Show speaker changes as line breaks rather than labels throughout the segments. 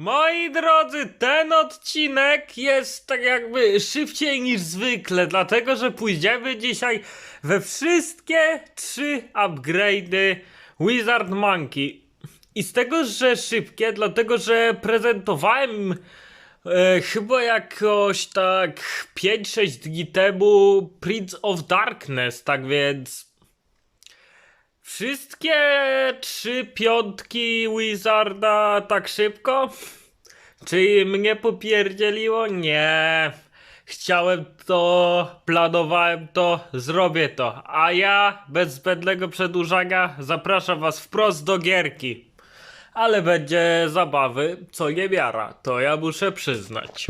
Moi drodzy, ten odcinek jest tak jakby szybciej niż zwykle, dlatego że pójdziemy dzisiaj we wszystkie trzy upgrade'y Wizard Monkey. I z tego, że szybkie, dlatego że prezentowałem e, chyba jakoś tak 5-6 dni temu Prince of Darkness, tak więc Wszystkie trzy piątki Wizarda tak szybko? Czy mnie popierdzieliło? Nie. Chciałem to, planowałem to, zrobię to. A ja, bez zbędnego przedłużania, zapraszam was wprost do gierki. Ale będzie zabawy, co nie miara, to ja muszę przyznać.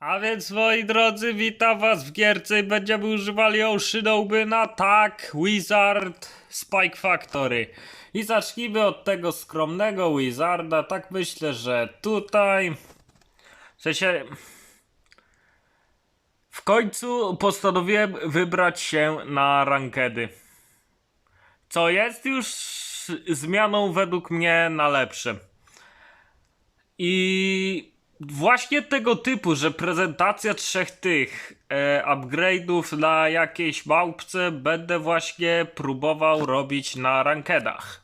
A więc moi drodzy, witam was w gierce i będziemy używali Ocean Opena, tak, Wizard, Spike Factory. I zacznijmy od tego skromnego Wizarda, tak myślę, że tutaj... W sensie... W końcu postanowiłem wybrać się na rankedy. Co jest już zmianą według mnie na lepsze. I właśnie tego typu, że prezentacja trzech tych e, upgrade'ów na jakiejś małpce będę właśnie próbował robić na rankedach.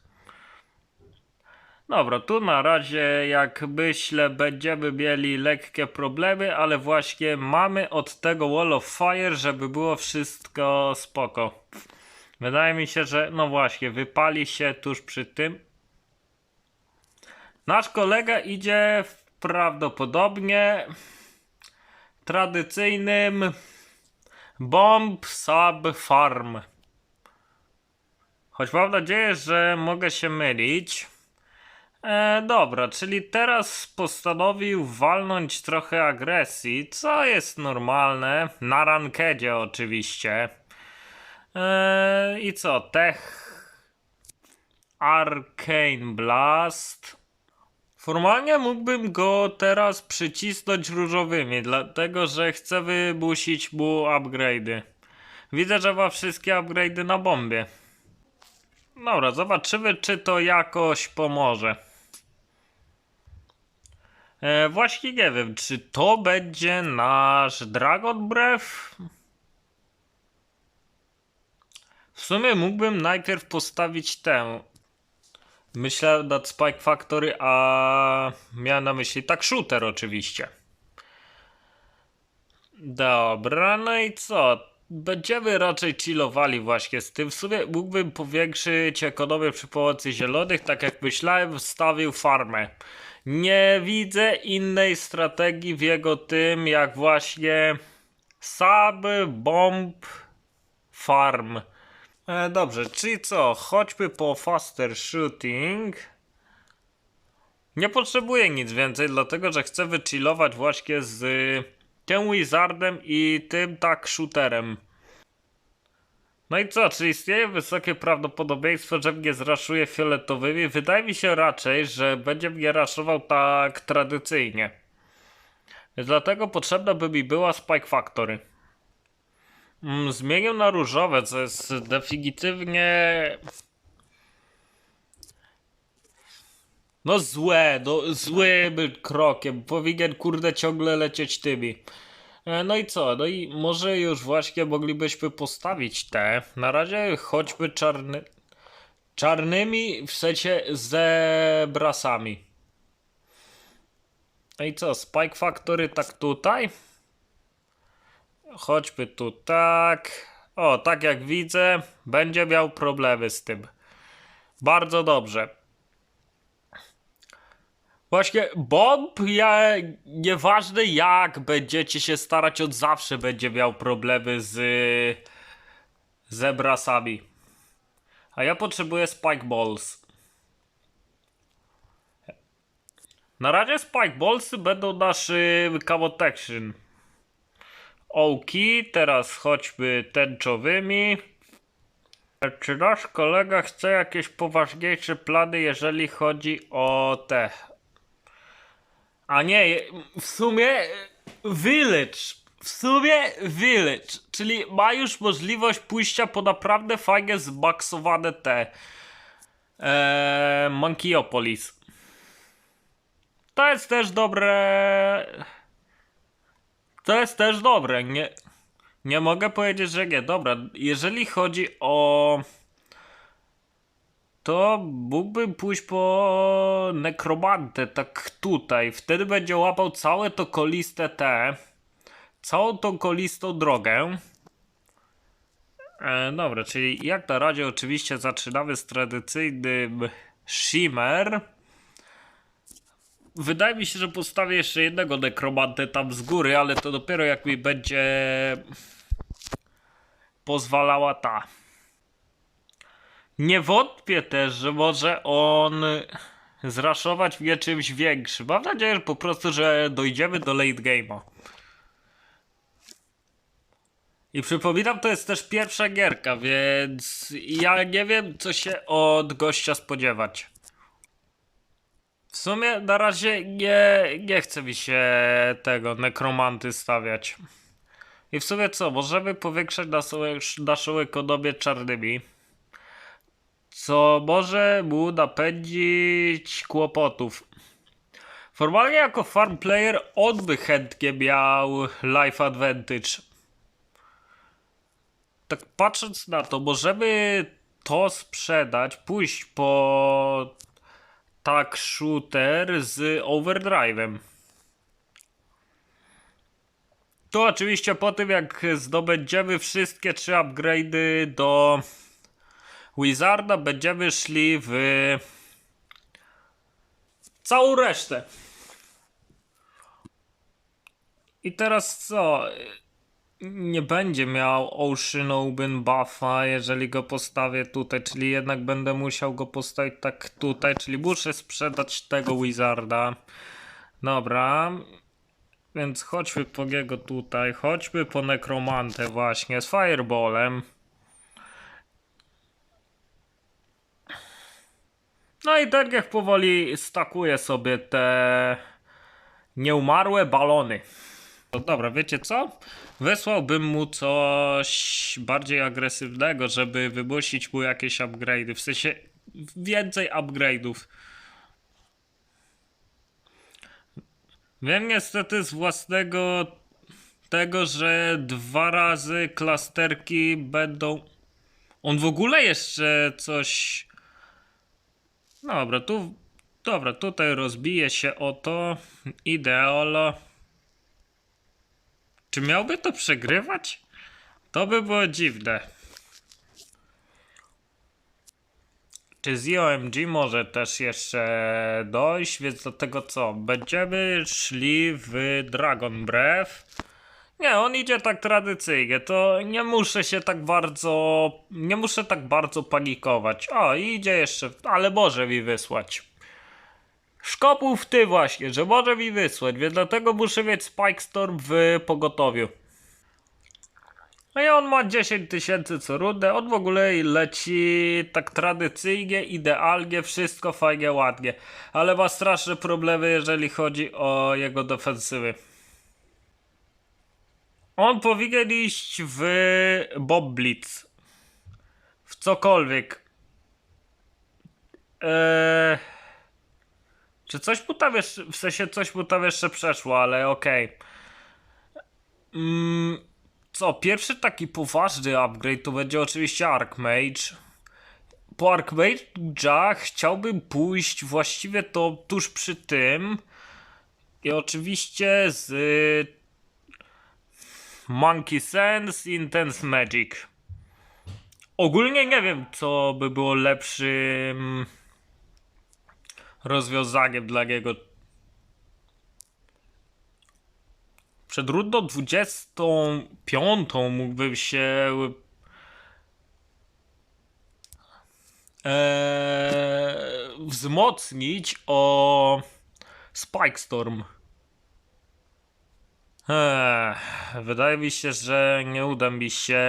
Dobra, tu na razie jak myślę będziemy mieli lekkie problemy, ale właśnie mamy od tego Wall of Fire, żeby było wszystko spoko. Wydaje mi się, że no właśnie, wypali się tuż przy tym. Nasz kolega idzie w prawdopodobnie tradycyjnym Bomb Sub Farm. Choć mam nadzieję, że mogę się mylić. E, dobra, czyli teraz postanowił walnąć trochę agresji, co jest normalne. Na rankedzie oczywiście. E, I co? Tech Arcane Blast. Formalnie mógłbym go teraz przycisnąć różowymi, dlatego że chcę wymusić mu upgrade'y. Widzę, że ma wszystkie upgrade'y na bombie. Dobra, zobaczymy, czy to jakoś pomoże. E, właśnie nie wiem, czy to będzie nasz Dragon Breath? W sumie mógłbym najpierw postawić tę. Myślę nad Spike Factory, a miałem na myśli tak shooter oczywiście. Dobra, no i co? Będziemy raczej chillowali właśnie z tym. W sumie mógłbym powiększyć ekonomię przy pomocy zielonych, tak jak myślałem, wstawił farmę. Nie widzę innej strategii w jego tym, jak właśnie sub, bomb, farm. E, dobrze, czyli co? Chodźmy po faster shooting. Nie potrzebuję nic więcej, dlatego że chcę wychillować właśnie z tym wizardem i tym tak shooterem. No i co, czy istnieje wysokie prawdopodobieństwo, że mnie zraszuje fioletowymi? Wydaje mi się raczej, że będzie mnie raszował tak tradycyjnie. Dlatego potrzebna by mi była Spike Factory. Mm, zmienił na różowe, co jest definitywnie... No złe, no złym krokiem. Powinien kurde ciągle lecieć tymi. E, No i co? No i może już właśnie moglibyśmy postawić te. Na razie choćby czarny... Czarnymi w sensie zebrasami. No i co? Spike Factory tak tutaj? Chodźmy tu tak. O, tak jak widzę, będzie miał problemy z tym. Bardzo dobrze. Właśnie Bob, ja, nieważne jak będziecie się starać, od zawsze będzie miał problemy z zebrasami. A ja potrzebuję Spike Balls. Na razie Spike Ballsy będą naszym Camotection. Ołki, teraz chodźmy tęczowymi. Czy nasz kolega chce jakieś poważniejsze plany, jeżeli chodzi o te? A nie, w sumie Village. W sumie Village, czyli ma już możliwość pójścia po naprawdę fajnie zbaksowane te ee, Monkeyopolis. To jest też dobre. To jest też dobre. Nie, nie mogę powiedzieć, że nie. Dobra, jeżeli chodzi o. To mógłbym pójść po nekromantę, tak tutaj. Wtedy będzie łapał całe to koliste te. Całą tą kolistą drogę. E, dobra, czyli jak na razie oczywiście zaczynamy z tradycyjnym Shimmer. Wydaje mi się, że postawię jeszcze jednego nekromantę tam z góry, ale to dopiero jak mi będzie pozwalała ta. Nie wątpię też, że może on zraszować mnie czymś większym. Mam nadzieję, że po prostu, że dojdziemy do late game'a. I przypominam, to jest też pierwsza gierka, więc ja nie wiem, co się od gościa spodziewać. W sumie na razie nie, nie chce mi się tego nekromanty stawiać. I w sumie co, możemy powiększać naszą, naszą ekonomię czarnymi. Co może mu napędzić kłopotów. Formalnie jako farm player on by chętnie miał life advantage. Tak patrząc na to, możemy to sprzedać, pójść po tak shooter z overdrive'em. To oczywiście po tym jak zdobędziemy wszystkie trzy upgrade'y do Wizarda będziemy szli w całą resztę. I teraz co? Nie będzie miał Ocean Open buffa, jeżeli go postawię tutaj, czyli jednak będę musiał go postawić tak tutaj, czyli muszę sprzedać tego Wizarda. Dobra. Więc chodźmy po niego tutaj, chodźmy po Nekromantę właśnie z Fireballem. No i tak powoli stakuję sobie te nieumarłe balony. No dobra, wiecie co? Wysłałbym mu coś bardziej agresywnego, żeby wymusić mu jakieś upgrade'y. W sensie więcej upgrade'ów. Wiem niestety z własnego tego, że dwa razy klasterki będą. On w ogóle jeszcze coś. Dobra, tu. Dobra, tutaj rozbije się o to. Ideolo. Czy miałby to przegrywać? To by było dziwne. Czy z OMG może też jeszcze dojść, więc do tego co? Będziemy szli w Dragon Breath. Nie, on idzie tak tradycyjnie, to nie muszę się tak bardzo, nie muszę tak bardzo panikować. O, idzie jeszcze, ale może mi wysłać. Szkopów ty właśnie, że może mi wysłać, więc dlatego muszę mieć Spike Storm w pogotowiu. No i on ma 10 tysięcy co rundę, on w ogóle leci tak tradycyjnie, idealnie, wszystko fajnie, ładnie. Ale ma straszne problemy, jeżeli chodzi o jego defensywy. On powinien iść w Bob Blitz. W cokolwiek. Eee... Czy coś mu tam jeszcze, w sensie coś mu tam jeszcze przeszło, ale okej. Okay. Mm, co, pierwszy taki poważny upgrade to będzie oczywiście Archmage. Po Archmage'a chciałbym pójść właściwie to tuż przy tym. I oczywiście z Monkey Sense Intense Magic. Ogólnie nie wiem, co by było lepszym rozwiązaniem dla niego. Przed rundą 25 mógłbym się ee, wzmocnić o Spike Storm. Eee, wydaje mi się, że nie uda mi się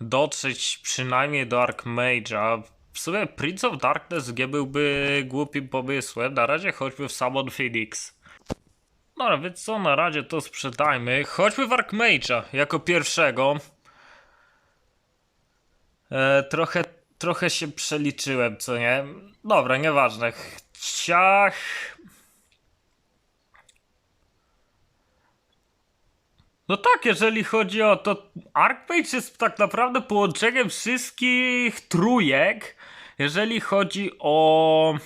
dotrzeć przynajmniej do Archmage'a. W sumie Prince of Darkness nie byłby głupim pomysłem, na razie chodźmy w Summon Phoenix. No więc co, na razie to sprzedajmy. Chodźmy w Arkmage'a jako pierwszego. E, trochę, trochę się przeliczyłem, co nie? Dobra, nieważne. Ciach. No tak, jeżeli chodzi o to, Arcpage jest tak naprawdę połączeniem wszystkich trójek, jeżeli chodzi o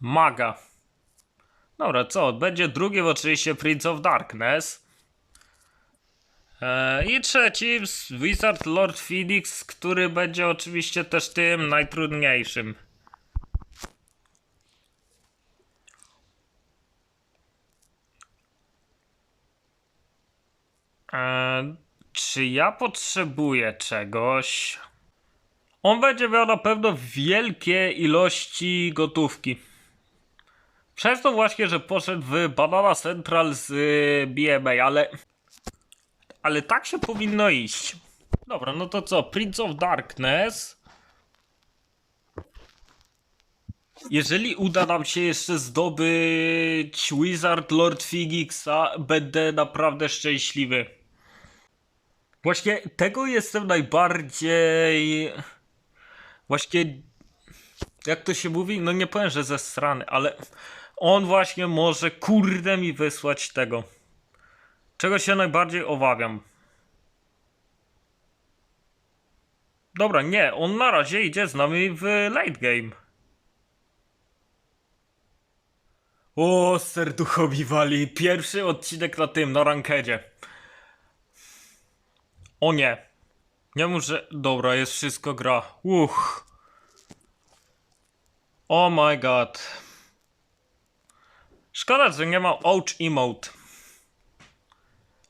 maga. Dobra, co? Będzie drugim oczywiście Prince of Darkness. E, I trzeci Wizard Lord Phoenix, który będzie oczywiście też tym najtrudniejszym. E, czy ja potrzebuję czegoś? On będzie miał na pewno wielkie ilości gotówki. Przez to właśnie, że poszedł w Banana Central z y, BMA, ale. Ale tak się powinno iść. Dobra, no to co? Prince of Darkness. Jeżeli uda nam się jeszcze zdobyć Wizard Lord Figixa, będę naprawdę szczęśliwy. Właśnie tego jestem najbardziej. Właśnie. Jak to się mówi? No nie powiem, że ze strony, ale on właśnie może kurde mi wysłać tego. Czego się najbardziej obawiam. Dobra, nie, on na razie idzie z nami w late game. O, serduchowi wali. Pierwszy odcinek na tym, na rankedzie. O nie. Nie muszę. Dobra, jest wszystko gra. Uch. Oh my god. Szkoda, że nie ma ouch emote.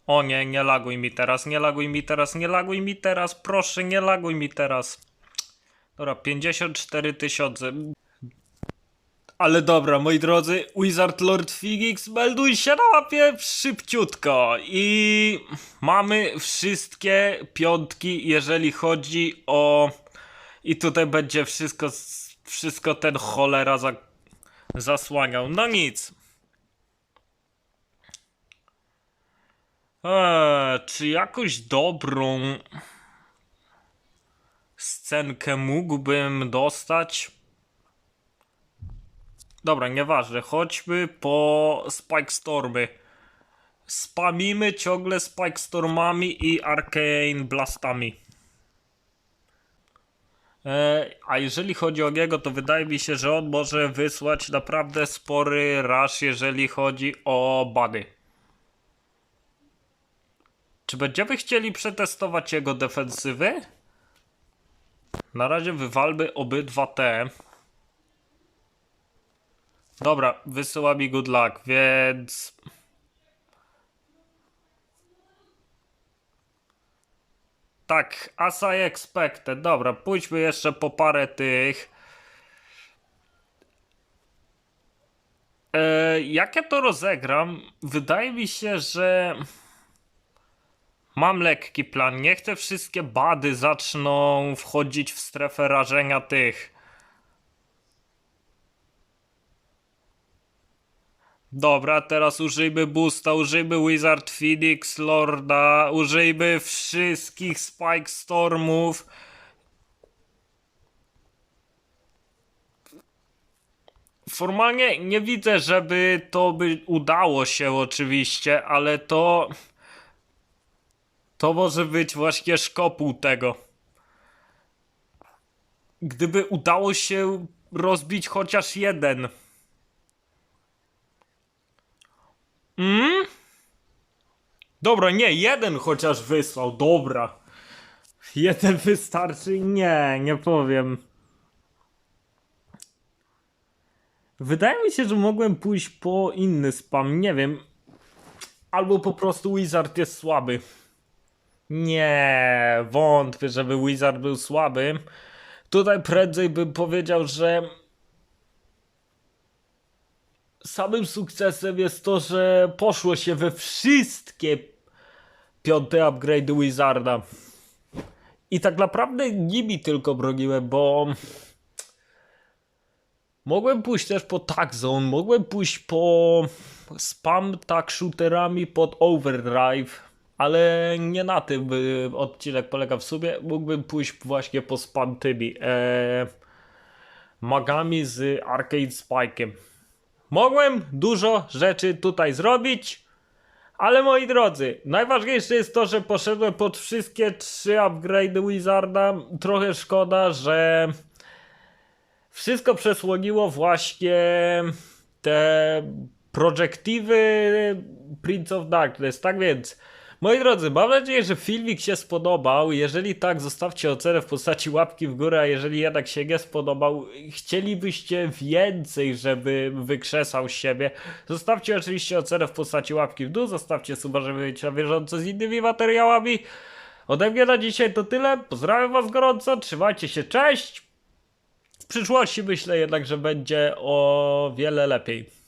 O nie, nie laguj mi teraz, nie laguj mi teraz, nie laguj mi teraz, proszę, nie laguj mi teraz. Dobra, 54 tysiące. Ale dobra, moi drodzy, Wizard Lord Figix, melduj się na łapie szybciutko. I mamy wszystkie piątki, jeżeli chodzi o... I tutaj będzie wszystko, wszystko ten cholera za... zasłaniał. No nic. Eee, czy jakąś dobrą scenkę mógłbym dostać? Dobra, nieważne. Chodźmy po Spike Stormy. Spamimy ciągle Spike Stormami i Arcane Blastami. E, a jeżeli chodzi o niego, to wydaje mi się, że on może wysłać naprawdę spory rush, jeżeli chodzi o bady. Czy będziemy chcieli przetestować jego defensywy? Na razie wywalmy obydwa te. Dobra, wysyła mi good luck, więc... Tak, as I expected. Dobra, pójdźmy jeszcze po parę tych. E, jak ja to rozegram? Wydaje mi się, że mam lekki plan. Niech te wszystkie bady zaczną wchodzić w strefę rażenia tych. Dobra, teraz użyjmy boosta, użyjmy Wizard Phoenix Lorda, użyjmy wszystkich Spike Stormów. Formalnie nie widzę, żeby to by udało się oczywiście, ale to... To może być właśnie szkopuł tego. Gdyby udało się rozbić chociaż jeden Mm? Dobra, nie, jeden chociaż wysłał, dobra. Jeden wystarczy? Nie, nie powiem. Wydaje mi się, że mogłem pójść po inny spam, nie wiem. Albo po prostu Wizard jest słaby. Nie, wątpię, żeby Wizard był słaby. Tutaj prędzej bym powiedział, że samym sukcesem jest to, że poszło się we wszystkie piąte upgrade Wizarda. I tak naprawdę nimi tylko broniłem, bo mogłem pójść też po Tag Zone, mogłem pójść po spam tag shooterami pod Overdrive, ale nie na tym odcinek polega w sumie. Mógłbym pójść właśnie po spam tymi e, magami z Arcade Spike'em. Mogłem dużo rzeczy tutaj zrobić, Ale moi drodzy, najważniejsze jest to, że poszedłem pod wszystkie trzy upgrade'y Wizarda. Trochę szkoda, że wszystko przesłoniło właśnie te projektywy Prince of Darkness. Tak więc, moi drodzy, mam nadzieję, że filmik się spodobał. Jeżeli tak, zostawcie ocenę w postaci łapki w górę, a jeżeli jednak się nie spodobał, chcielibyście więcej, żeby wykrzesał siebie, zostawcie oczywiście ocenę w postaci łapki w dół, zostawcie suba, żeby być na bieżąco z innymi materiałami. Ode mnie na dzisiaj to tyle. Pozdrawiam was gorąco, trzymajcie się, cześć! W przyszłości myślę jednak, że będzie o wiele lepiej.